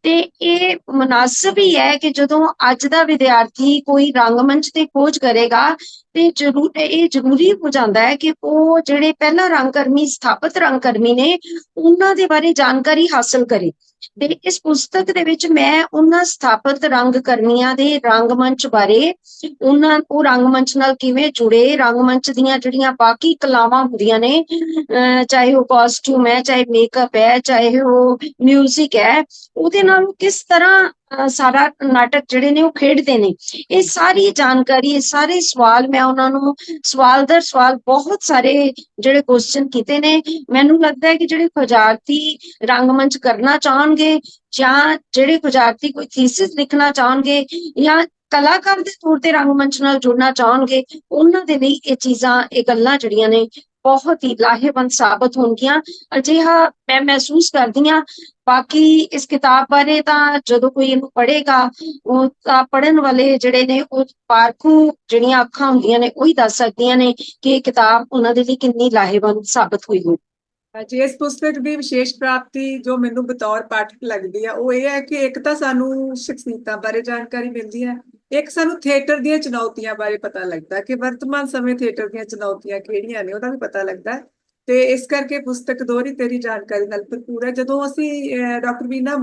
ਤੇ ਇਹ ਮناسب ਹੀ ਹੈ ਕਿ ਜਦੋਂ ਅੱਜ ਦਾ ਵਿਦਿਆਰਥੀ ਕੋਈ ਰੰਗ ਮੰਚ ਤੇ ਖੋਜ ਕਰੇਗਾ, ਤੇ ਜ਼ਰੂਰ, ਇਹ ਜ਼ਰੂਰੀ ਹੋ ਜਾਂਦਾ ਹੈ ਕਿ ਉਹ ਜਿਹੜੇ ਪਹਿਲਾਂ ਰੰਗ ਰੰਗਕਰਮੀ, ਸਥਾਪਿਤ ਰੰਗਕਰਮੀ ਨੇ, ਉਹਨਾਂ ਦੇ ਬਾਰੇ ਜਾਣਕਾਰੀ ਹਾਸਲ ਕਰੇ। ਤੇ ਇਸ ਪੁਸਤਕ ਦੇ ਵਿੱਚ ਮੈਂ ਉਹਨਾਂ ਸਥਾਪਿਤ ਰੰਗਕਰਮੀਆਂ ਦੇ ਰੰਗਮੰਚ ਬਾਰੇ, ਉਹਨਾਂ ਉਹ ਰੰਗਮੰਚ ਨਾਲ ਕਿਵੇਂ ਜੁੜੇ ਰੰਗਮੰਚ ਦੀਆਂ ਜਿਹੜੀਆਂ ਬਾਕੀ ਕਲਾਵਾਂ ਹੁੰਦੀਆਂ ਨੇ, ਅਹ ਚਾਹੇ ਉਹ ਕਾਸਟਿਊਮ ਹੈ, ਚਾਹੇ ਮੇਕਅਪ ਹੈ, ਚਾਹੇ ਉਹ 뮤직 ਹੈ, ਉਹਦੇ ਨਾਲ ਕਿਸ ਤਰ੍ਹਾਂ ਸਾਰਾ ਨਾਟਕ ਜਿਹੜੇ ਨੇ ਉਹ ਖੇਡਦੇ ਨੇ। ਇਹ ਸਾਰੀ ਜਾਣਕਾਰੀ, ਇਹ ਸਾਰੇ ਸਵਾਲ ਮੈਂ ਉਹਨਾਂ ਨੂੰ, ਸਵਾਲ ਦਰ ਸਵਾਲ ਬਹੁਤ ਸਾਰੇ ਜਿਹੜੇ ਕੁਐਸਚਨ ਕੀਤੇ ਨੇ। ਮੈਨੂੰ ਲੱਗਦਾ ਹੈ ਕਿ ਜਿਹੜੇ ਖੋਜਾਰਥੀ ਰੰਗਮੰਚ ਕਰਨਾ ਚਾਹਣਗੇ ਜਾਂ ਜਿਹੜੇ ਖੋਜਾਰਥੀ ਕੋਈ ਥੀਸਿਸ ਲਿਖਣਾ ਚਾਹਣਗੇ ਜਾਂ ਕਲਾਕਾਰ ਦੇ ਤੌਰ ਤੇ ਰੰਗਮੰਚ ਨਾਲ ਜੁੜਨਾ ਚਾਹਣਗੇ, ਉਹਨਾਂ ਦੇ ਲਈ ਇਹ ਚੀਜ਼ਾਂ, ਇਹ ਗੱਲਾਂ ਜਿਹੜੀਆਂ ਨੇ ਬਹੁਤ ਹੀ ਲਾਹੇਵੰਦ ਸਾਬਤ ਹੋਣਗੀਆਂ। ਅਜਿਹਾ ਮੈਂ ਮਹਿਸੂਸ ਕਰਦੀ ਹਾਂ। ਬਾਕੀ ਇਸ ਕਿਤਾਬ ਬਾਰੇ ਤਾਂ ਜਦੋਂ ਕੋਈ ਇਹਨੂੰ ਪੜ੍ਹੇਗਾ, ਉਹ ਤਾਂ ਪੜ੍ਹਨ ਵਾਲੇ ਜਿਹੜੇ ਨੇ, ਉਹ ਪਾਰਖੂ ਜਿਹੜੀਆਂ ਅੱਖਾਂ ਹੁੰਦੀਆਂ ਨੇ, ਉਹੀ ਦੱਸ ਸਕਦੀਆਂ ਨੇ ਕਿ ਇਹ ਕਿਤਾਬ ਉਹਨਾਂ ਦੇ ਲਈ ਕਿੰਨੀ ਲਾਹੇਵੰਦ ਸਾਬਤ ਹੋਈ ਹੋ ਜੀ ਇਸ ਪੁਸਤਕ ਦੀ ਵਿਸ਼ੇਸ਼ ਪ੍ਰਾਪਤੀ ਜੋ ਮੈਨੂੰ ਬਤੌਰ ਪਾਠਕ ਲੱਗਦੀ ਹੈ ਉਹ ਇਹ ਹੈ ਕਿ ਇੱਕ ਤਾਂ ਸਾਨੂੰ ਸ਼ਖਸੀਅਤਾਂ ਬਾਰੇ ਜਾਣਕਾਰੀ ਮਿਲਦੀ ਹੈ। ਇੱਕ ਸਾਨੂੰ ਥੀਏਟਰ ਦੀਆਂ ਚੁਣੌਤੀਆਂ ਬਾਰੇ ਪਤਾ ਲੱਗਦਾ ਕਿ ਵਰਤਮਾਨ ਸਮੇਂ ਥੀਏਟਰ ਦੀਆਂ ਚੁਣੌਤੀਆਂ ਕਿਹੜੀਆਂ ਨੇ ਉਹਦਾ ਵੀ ਪਤਾ ਲੱਗਦਾ। ਤੇ ਇਸ ਕਰਕੇ ਪੁਸਤਕ ਦੋਹਰੀ ਤੇਰੀ ਜਾਣਕਾਰੀ ਨਾਲ ਭਰਪੂਰ ਹੈ। ਜਦੋਂ ਅਸੀਂ ਡਾਕਟਰ ਵੀਨਾ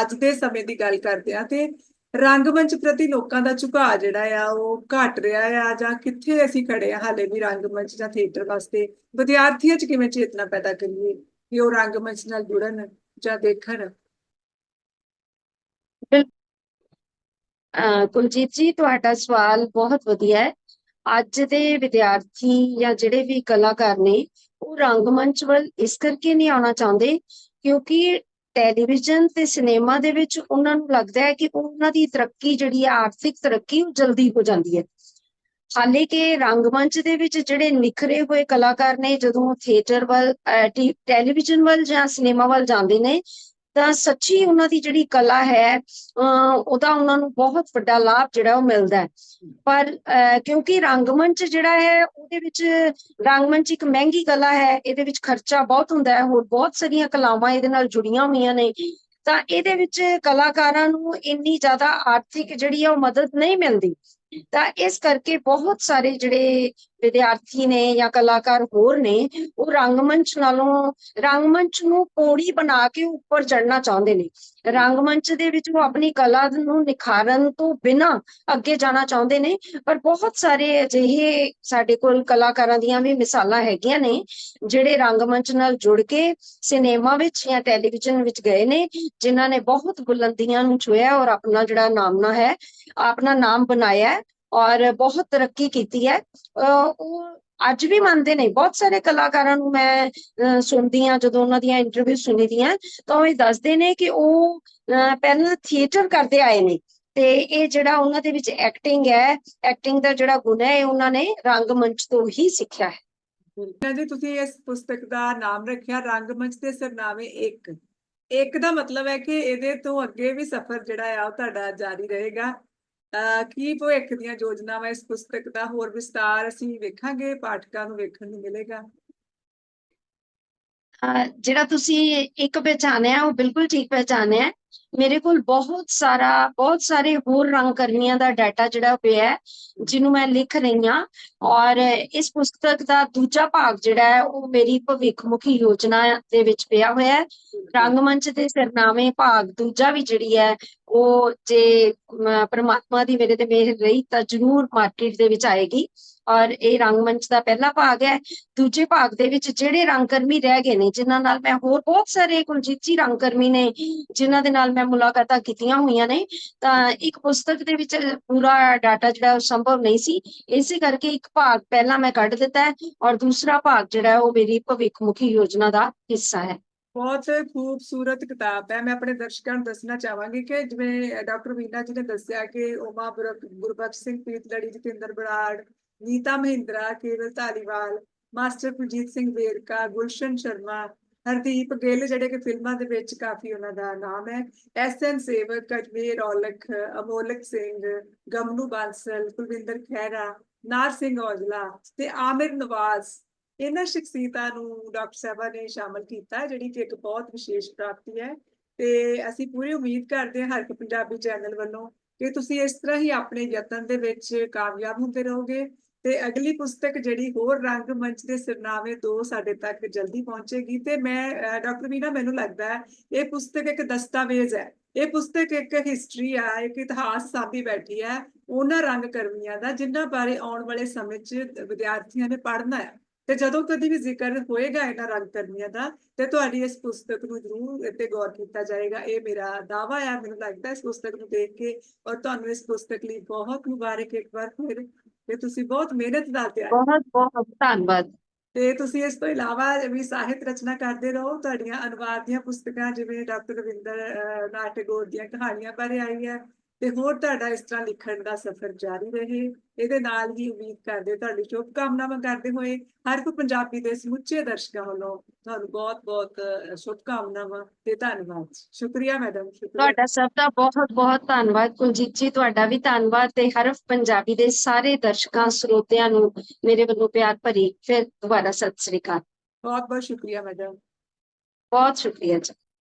ਅੱਜ ਦੇ ਸਮੇਂ ਦੀ ਗੱਲ ਕਰਦੇ ਹਾਂ ਤੇ ਰੰਗਮੰਚ ਪ੍ਰਤੀ ਲੋਕਾਂ ਦਾ ਝੁਕਾਅ ਜਿਹੜਾ ਆ ਉਹ ਘਟ ਰਿਹਾ ਆ ਜਾਂ ਕਿੱਥੇ ਅਸੀਂ ਖੜੇ ਆ ਹਾਲੇ ਵੀ ਰੰਗਮੰਚ ਜਾਂ ਥੀਏਟਰ ਵਾਸਤੇ? ਵਿਦਿਆਰਥੀਆਂ 'ਚ ਕਿਵੇਂ ਚੇਤਨਾ ਪੈਦਾ ਕਰੀਏ ਕਿ ਉਹ ਰੰਗਮੰਚ ਨਾਲ ਜੁੜਨ ਜਾਂ ਦੇਖਣ? ਕੁਲਜੀਤ ਜੀ, ਤੁਹਾਡਾ ਸਵਾਲ ਬਹੁਤ ਵਧੀਆ ਹੈ। ਅੱਜ ਦੇ ਵਿਦਿਆਰਥੀ ਜਾਂ ਜਿਹੜੇ ਵੀ ਕਲਾਕਾਰ ਨੇ, ਉਹ ਰੰਗਮੰਚ ਵੱਲ ਇਸ ਕਰਕੇ ਨਹੀਂ ਆਉਣਾ ਚਾਹੁੰਦੇ ਕਿਉਂਕਿ ਟੈਲੀਵਿਜ਼ਨ ਤੇ ਸਿਨੇਮਾ ਦੇ ਵਿੱਚ ਉਹਨਾਂ ਨੂੰ ਲੱਗਦਾ ਹੈ ਕਿ ਉਹਨਾਂ ਦੀ ਤਰੱਕੀ ਜਿਹੜੀ ਹੈ, ਆਰਥਿਕ ਤਰੱਕੀ ਉਹ ਜਲਦੀ ਹੋ ਜਾਂਦੀ ਹੈ। ਹਾਲੇ ਕਿ ਰੰਗਮੰਚ ਦੇ ਵਿੱਚ ਜਿਹੜੇ ਨਿਖਰੇ ਹੋਏ ਕਲਾਕਾਰ ਨੇ, ਜਦੋਂ ਥੀਏਟਰ ਵੱਲ ਟੈਲੀਵਿਜ਼ਨ ਵੱਲ ਜਾਂ ਸਿਨੇਮਾ ਵੱਲ ਜਾਂਦੇ ਨੇ ਤਾਂ ਸੱਚੀ ਉਹਨਾਂ ਦੀ ਜਿਹੜੀ ਕਲਾ ਹੈ ਉਹਦਾ ਉਹਨਾਂ ਨੂੰ ਬਹੁਤ ਵੱਡਾ ਲਾਭ ਜਿਹੜਾ ਉਹ ਮਿਲਦਾ ਹੈ। ਪਰ, ਅਹ ਕਿਉਂਕਿ ਰੰਗਮੰਚ ਜਿਹੜਾ ਹੈ, ਉਹਦੇ ਵਿੱਚ ਰੰਗਮੰਚ ਇੱਕ ਮਹਿੰਗੀ ਕਲਾ ਹੈ, ਇਹਦੇ ਵਿੱਚ ਖਰਚਾ ਬਹੁਤ ਹੁੰਦਾ ਹੈ, ਹੋਰ ਬਹੁਤ ਸਾਰੀਆਂ ਕਲਾਵਾਂ ਇਹਦੇ ਨਾਲ ਜੁੜੀਆਂ ਹੋਈਆਂ ਨੇ। ਤਾਂ ਇਹਦੇ ਵਿੱਚ ਕਲਾਕਾਰਾਂ ਨੂੰ ਇੰਨੀ ਜ਼ਿਆਦਾ ਆਰਥਿਕ ਜਿਹੜੀ ਆ ਉਹ ਮਦਦ ਨਹੀਂ ਮਿਲਦੀ। ਤਾਂ ਇਸ ਕਰਕੇ ਬਹੁਤ ਸਾਰੇ ਜਿਹੜੇ ਵਿਦਿਆਰਥੀ ਨੇ ਜਾਂ ਕਲਾਕਾਰ ਹੋਰ ਨੇ, ਉਹ ਰੰਗਮੰਚ ਨਾਲੋਂ ਰੰਗਮੰਚ ਨੂੰ ਪੌੜੀ ਬਣਾ ਕੇ ਉੱਪਰ ਚੜਨਾ ਚਾਹੁੰਦੇ ਨੇ। ਰੰਗਮੰਚ ਦੇ ਵਿੱਚ ਉਹ ਆਪਣੀ ਕਲਾ ਨੂੰ ਨਿਖਾਰਨ ਤੋਂ ਬਿਨਾਂ ਅੱਗੇ ਜਾਣਾ ਚਾਹੁੰਦੇ ਨੇ, ਪਰ ਬਹੁਤ ਸਾਰੇ ਅਜਿਹੇ ਸਾਡੇ ਕੋਲ ਕਲਾਕਾਰਾਂ ਦੀਆਂ ਵੀ ਮਿਸਾਲਾਂ ਹੈਗੀਆਂ ਨੇ, ਜਿਹੜੇ ਰੰਗਮੰਚ ਨਾਲ ਜੁੜ ਕੇ ਸਿਨੇਮਾ ਵਿੱਚ ਜਾਂ ਟੈਲੀਵਿਜ਼ਨ ਵਿੱਚ ਗਏ ਨੇ, ਜਿਨ੍ਹਾਂ ਨੇ ਬਹੁਤ ਬੁਲੰਦੀਆਂ ਨੂੰ ਛੂਹਿਆ ਔਰ ਆਪਣਾ ਜਿਹੜਾ ਨਾਮਨਾ ਹੈ, ਆਪਣਾ ਨਾਮ ਬਣਾਇਆ ਔਰ ਬਹੁਤ ਤਰੱਕੀ ਕੀਤੀ ਹੈ। ਉਹ ਅੱਜ ਵੀ ਮੰਨਦੇ ਨੇ। ਬਹੁਤ ਸਾਰੇ ਕਲਾਕਾਰਾਂ ਨੂੰ ਮੈਂ ਸੁਣਦੀ ਹਾਂ ਜਦੋਂ ਉਹਨਾਂ ਦੀਆਂ ਇੰਟਰਵਿਊ ਸੁਣੀਦੀਆਂ ਤਾਂ ਉਹ ਇਹ ਦੱਸਦੇ ਨੇ ਕਿ ਉਹ ਪਹਿਲਾਂ ਥੀਏਟਰ ਕਰਦੇ ਆਏ ਨੇ ਤੇ ਇਹ ਜਿਹੜਾ ਉਹਨਾਂ ਦੇ ਵਿੱਚ ਐਕਟਿੰਗ ਹੈ ਐਕਟਿੰਗ ਦਾ ਜਿਹੜਾ ਗੁਣ ਹੈ ਇਹ ਉਹਨਾਂ ਨੇ ਰੰਗਮੰਚ ਤੋਂ ਹੀ ਸਿੱਖਿਆ ਹੈ। ਬਿਲਕੁਲ। ਜੀ ਤੁਸੀਂ ਇਸ ਪੁਸਤਕ ਦਾ ਨਾਮ ਰੱਖਿਆ ਰੰਗਮੰਚ ਦੇ ਸਰਨਾਵੇ ਇੱਕ। ਇੱਕ ਦਾ ਮਤਲਬ ਹੈ ਕਿ ਇਹਦੇ ਤੋਂ ਅੱਗੇ ਵੀ ਸਫ਼ਰ ਜਿਹੜਾ ਆ ਉਹ ਤੁਹਾਡਾ ਜਾਰੀ ਰਹੇਗਾ। ਕੀ ਭਵਿੱਖ ਦੀਆਂ ਯੋਜਨਾਵਾਂ ਇਸ ਪੁਸਤਕ ਦਾ ਹੋਰ ਵਿਸਤਾਰ ਅਸੀਂ ਵੇਖਾਂਗੇ, ਪਾਠਕਾਂ ਨੂੰ ਵੇਖਣ ਨੂੰ ਮਿਲੇਗਾ? ਜਿਹੜਾ ਤੁਸੀਂ ਇੱਕ ਪਹਿਚਾਨਿਆ ਉਹ ਬਿਲਕੁਲ ਠੀਕ ਪਹਿਚਾਨਿਆ ਮੇਰੇ ਕੋਲ ਬਹੁਤ ਸਾਰਾ, ਬਹੁਤ ਸਾਰੇ ਹੋਰ ਰੰਗ ਕਰਮੀਆਂ ਦਾ ਡਾਟਾ ਜਿਹੜਾ ਪਿਆ ਹੈ, ਜਿਹਨੂੰ ਮੈਂ ਲਿਖ ਰਹੀ ਹਾਂ ਔਰ ਇਸ ਪੁਸਤਕ ਦਾ ਦੂਜਾ ਭਾਗ ਜਿਹੜਾ ਹੈ, ਉਹ ਮੇਰੀ ਭਵਿੱਖਮੁਖੀ ਯੋਜਨਾ ਦੇ ਵਿੱਚ ਪਿਆ ਹੋਇਆ ਹੈ। ਰੰਗਮੰਚ ਦੇ ਸਿਰਨਾਵੇਂ ਭਾਗ ਦੂਜਾ ਵੀ ਜਿਹੜੀ ਹੈ, ਉਹ ਜੇ ਪ੍ਰਮਾਤਮਾ ਦੀ ਮੇਰੇ ਤੇ ਮਿਹਰ ਰਹੀ ਤਾਂ ਜ਼ਰੂਰ ਮਾਰਕੀਟ ਦੇ ਵਿੱਚ ਆਏਗੀ। ਔਰ ਇਹ ਰੰਗਮੰਚ ਦਾ ਪਹਿਲਾ ਭਾਗ ਹੈ। ਦੂਜੇ ਭਾਗ ਦੇ ਵਿੱਚ ਜਿਹੜੇ ਰੰਗਕਰਮੀ ਰਹਿ ਗਏ ਨੇ, ਜਿਨ੍ਹਾਂ ਨਾਲ ਮੈਂ ਹੋਰ ਬਹੁਤ ਸਾਰੇ ਕੁਲਜੀਤ ਜੀ ਰੰਗਕਰਮੀ ਨੇ, ਜਿਨ੍ਹਾਂ ਦੇ ਨਾਲ ਮੈਂ ਮੁਲਾਕਾਤਾਂ ਕੀਤੀਆਂ ਹੋਈਆਂ ਨੇ, ਤਾਂ ਇੱਕ ਪੁਸਤਕ ਦੇ ਵਿੱਚ ਪੂਰਾ ਡਾਟਾ ਜਿਹੜਾ ਉਹ ਸੰਭਵ ਨਹੀਂ ਸੀ। ਇਸੇ ਕਰਕੇ ਇੱਕ ਭਾਗ ਪਹਿਲਾਂ ਮੈਂ ਕੱਢ ਦਿੱਤਾ ਹੈ ਔਰ ਦੂਸਰਾ ਭਾਗ ਜਿਹੜਾ ਉਹ ਮੇਰੀ ਭਵਿੱਖਮੁਖੀ ਯੋਜਨਾ ਦਾ ਹਿੱਸਾ ਹੈ। ਬਹੁਤ ਖੂਬਸੂਰਤ ਕਿਤਾਬ ਹੈ। ਮੈਂ ਆਪਣੇ ਦਰਸ਼ਕਾਂ ਨੂੰ ਦੱਸਣਾ ਚਾਹਾਂਗੀ ਕਿ ਜਿਵੇਂ ਡਾਕਟਰ ਵੀਨਾ ਜੀ ਨੇ ਦੱਸਿਆ ਕਿ ਉਮਾ ਗੁਰ- ਗੁਰਬਖਸ਼ ਸਿੰਘ ਪ੍ਰੀਤਲੜੀ ਜਤਿੰਦਰ ਬਰਾੜ, ਨੀਤਾ ਮਹਿੰਦਰਾ, ਕੇਵਲ ਧਾਲੀਵਾਲ, ਮਾਸਟਰ ਕੁਲਜੀਤ ਸਿੰਘ ਵੇਰਕਾ, ਗੁਲਸ਼ਨ ਸ਼ਰਮਾ ਹਰਦੀਪ ਗਿੱਲ, ਜਿਹੜੇ ਕਿ ਫਿਲਮਾਂ ਦੇ ਵਿੱਚ ਕਾਫੀ ਉਹਨਾਂ ਦਾ ਨਾਮ ਹੈ। ਐਸ ਐਨ ਸੇਵਕ, ਅਜਮੇਰ ਔਲਖ, ਅਮੋਲਕ ਸਿੰਘ, ਗਮਨੂ ਬਾਂਸਲ, ਕੁਲਵਿੰਦਰ ਖਹਿਰਾ, ਨਾਰ ਸਿੰਘ ਔਜਲਾ ਤੇ ਆਮਿਰ ਨਵਾਜ਼। ਇਹਨਾਂ ਸ਼ਖਸੀਅਤਾਂ ਨੂੰ ਡਾਕਟਰ ਸਾਹਿਬਾ ਨੇ ਸ਼ਾਮਲ ਕੀਤਾ, ਜਿਹੜੀ ਕਿ ਇੱਕ ਬਹੁਤ ਵਿਸ਼ੇਸ਼ ਪ੍ਰਾਪਤੀ ਹੈ। ਤੇ ਅਸੀਂ ਪੂਰੀ ਉਮੀਦ ਕਰਦੇ ਹਾਂ ਹਰ ਇੱਕ ਪੰਜਾਬੀ ਚੈਨਲ ਵੱਲੋਂ ਕਿ ਤੁਸੀਂ ਇਸ ਤਰ੍ਹਾਂ ਹੀ ਆਪਣੇ ਯਤਨ ਦੇ ਵਿੱਚ ਕਾਮਯਾਬ ਹੁੰਦੇ ਰਹੋਗੇ। ਤੇ ਅਗਲੀ ਪੁਸਤਕ ਜਿਹੜੀ ਹੋਰ ਰੰਗ ਮੰਚ ਦੇ ਸਿਰਨਾਵੇ ਦੋ ਸਾਡੇ ਤੱਕ ਜਲਦੀ ਪਹੁੰਚੇਗੀ ਤੇ ਮੈਂ ਡਾਕਟਰ ਵੀਨਾ ਮੈਨੂੰ ਲੱਗਦਾ ਹੈ ਇਹ ਪੁਸਤਕ ਇੱਕ ਦਸਤਾਵੇਜ਼ ਹੈ। ਇਹ ਪੁਸਤਕ ਇੱਕ ਹਿਸਟਰੀ ਆ, ਇੱਕ ਇਤਿਹਾਸ ਸਾਂਭੀ ਬੈਠੀ ਹੈ, ਉਹਨਾਂ ਰੰਗ ਕਰਮੀਆਂ ਦਾ ਜਿਨ੍ਹਾਂ ਬਾਰੇ ਆਉਣ ਵਾਲੇ ਸਮੇਂ 'ਚ ਵਿਦਿਆਰਥੀਆਂ ਨੇ ਪੜ੍ਹਨਾ ਹੈ। ਤੇ ਜਦੋਂ ਕਦੀ ਵੀ ਜ਼ਿਕਰ ਹੋਏਗਾ ਇਹਨਾਂ ਰੰਗ ਕਰਮੀਆਂ ਦਾ, ਤੇ ਤੁਹਾਡੀ ਇਸ ਪੁਸਤਕ ਨੂੰ ਜ਼ਰੂਰ ਇੱਥੇ ਗੌਰ ਕੀਤਾ ਜਾਏਗਾ। ਇਹ ਮੇਰਾ ਦਾਵਾ ਹੈ, ਮੈਨੂੰ ਲੱਗਦਾ ਇਸ ਪੁਸਤਕ ਨੂੰ ਦੇਖ ਕੇ, ਔਰ ਤੁਹਾਨੂੰ ਇਸ ਪੁਸਤਕ ਲਈ ਬਹੁਤ ਮੁਬਾਰਕ ਇੱਕ ਵਾਰ ਫਿਰ ਕਿ ਤੁਸੀਂ ਬਹੁਤ ਮਿਹਨਤ ਨਾਲ ਤਿਆਰ ਬਹੁਤ ਬਹੁਤ ਧੰਨਵਾਦ। ਤੇ ਤੁਸੀਂ ਇਸ ਤੋਂ ਇਲਾਵਾ ਵੀ ਸਾਹਿਤ ਰਚਨਾ ਕਰਦੇ ਰਹੋ। ਤੁਹਾਡੀਆਂ ਅਨੁਵਾਦ ਦੀਆਂ ਪੁਸਤਕਾਂ ਜਿਵੇਂ ਡਾਕਟਰ ਰਵਿੰਦਰ ਅਹ, ਨਾਥ ਟੈਗੋਰ ਦੀਆਂ ਕਹਾਣੀਆਂ ਬਾਰੇ ਆਈ ਹੈ। ਤੇ ਹੋਰ ਤੁਹਾਡਾ ਇਸ ਤਰ੍ਹਾਂ ਲਿਖਣ ਦਾ ਸਫ਼ਰ ਜਾਰੀ ਰਹੇ। ਇਹਦੇ ਨਾਲ ਹੀ ਉਮੀਦ ਕਰਦੇ ਤੁਹਾਡੀ ਸ਼ੁਭ ਕਾਮਨਾਵਾਂ ਕਰਦੇ ਹੋਏ ਹਰ ਕੋਈ ਪੰਜਾਬੀ ਦੇ ਸਮੁੱਚੇ ਦਰਸ਼ਕਾਂ ਵੱਲੋਂ ਤੁਹਾਨੂੰ ਬਹੁਤ ਬਹੁਤ ਸ਼ੁਭ ਕਾਮਨਾਵਾਂ ਤੇ ਧੰਨਵਾਦ। ਸ਼ੁਕਰੀਆ ਮੈਡਮ ਤੁਹਾਡਾ ਸਭ ਦਾ ਬਹੁਤ ਬਹੁਤ ਧੰਨਵਾਦ ਕੁਲਜੀਤ ਜੀ ਤੁਹਾਡਾ ਵੀ ਧੰਨਵਾਦ ਤੇ ਹਰਫ ਪੰਜਾਬੀ ਦੇ ਸਾਰੇ ਦਰਸ਼ਕਾਂ ਸਰੋਤਿਆਂ ਨੂੰ ਮੇਰੇ ਵੱਲੋਂ ਪਿਆਰ ਭਰੀ ਫਿਰ ਦੁਬਾਰਾ ਸਤਿ ਸ੍ਰੀ ਅਕਾਲ। ਬਹੁਤ ਬਹੁਤ ਸ਼ੁਕਰੀਆ ਮੈਡਮ। ਬਹੁਤ ਸ਼ੁਕਰੀਆ ਜੀ।